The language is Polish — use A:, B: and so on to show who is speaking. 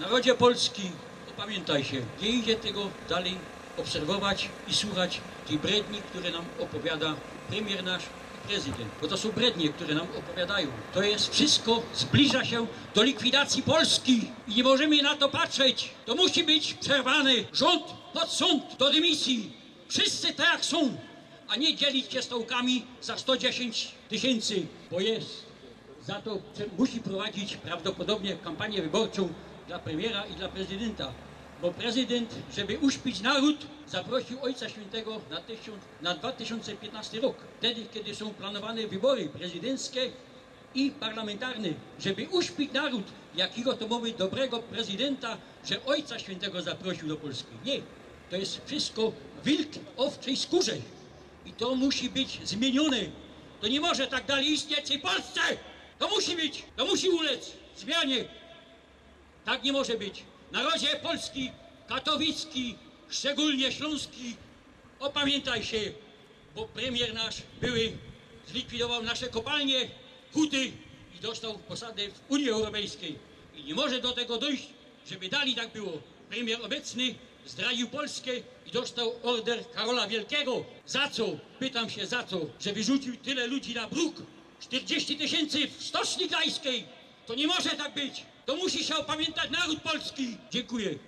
A: Narodzie Polski, opamiętaj się, nie idzie tego dalej obserwować i słuchać tych bredni, które nam opowiada premier nasz i prezydent. Bo to są brednie, które nam opowiadają. To jest wszystko, zbliża się do likwidacji Polski i nie możemy na to patrzeć. To musi być przerwany rząd pod sąd do dymisji. Wszyscy tak są, a nie dzielić się stołkami za 110 tysięcy, bo jest za to musi prowadzić prawdopodobnie kampanię wyborczą dla premiera i dla prezydenta. Bo prezydent, żeby uśpić naród, zaprosił Ojca Świętego na, tysiąc, na 2015 rok. Wtedy, kiedy są planowane wybory prezydenckie i parlamentarne. Żeby uśpić naród, jakiego to mamy dobrego prezydenta, że Ojca Świętego zaprosił do Polski. Nie. To jest wszystko wilk owczej skórze. I to musi być zmienione. To nie może tak dalej istnieć w Polsce. To musi być, to musi ulec zmianie. Tak nie może być. Narodzie polski, katowicki, szczególnie śląski, opamiętaj się, bo premier nasz były zlikwidował nasze kopalnie, huty i dostał posadę w Unii Europejskiej. I nie może do tego dojść, żeby dalej tak było. Premier obecny zdradził Polskę i dostał order Karola Wielkiego. Za co? Pytam się za co? Że wyrzucił tyle ludzi na bruk. 40 tysięcy w Stoczni Gdańskiej. To nie może tak być. To musi się opamiętać naród polski. Dziękuję.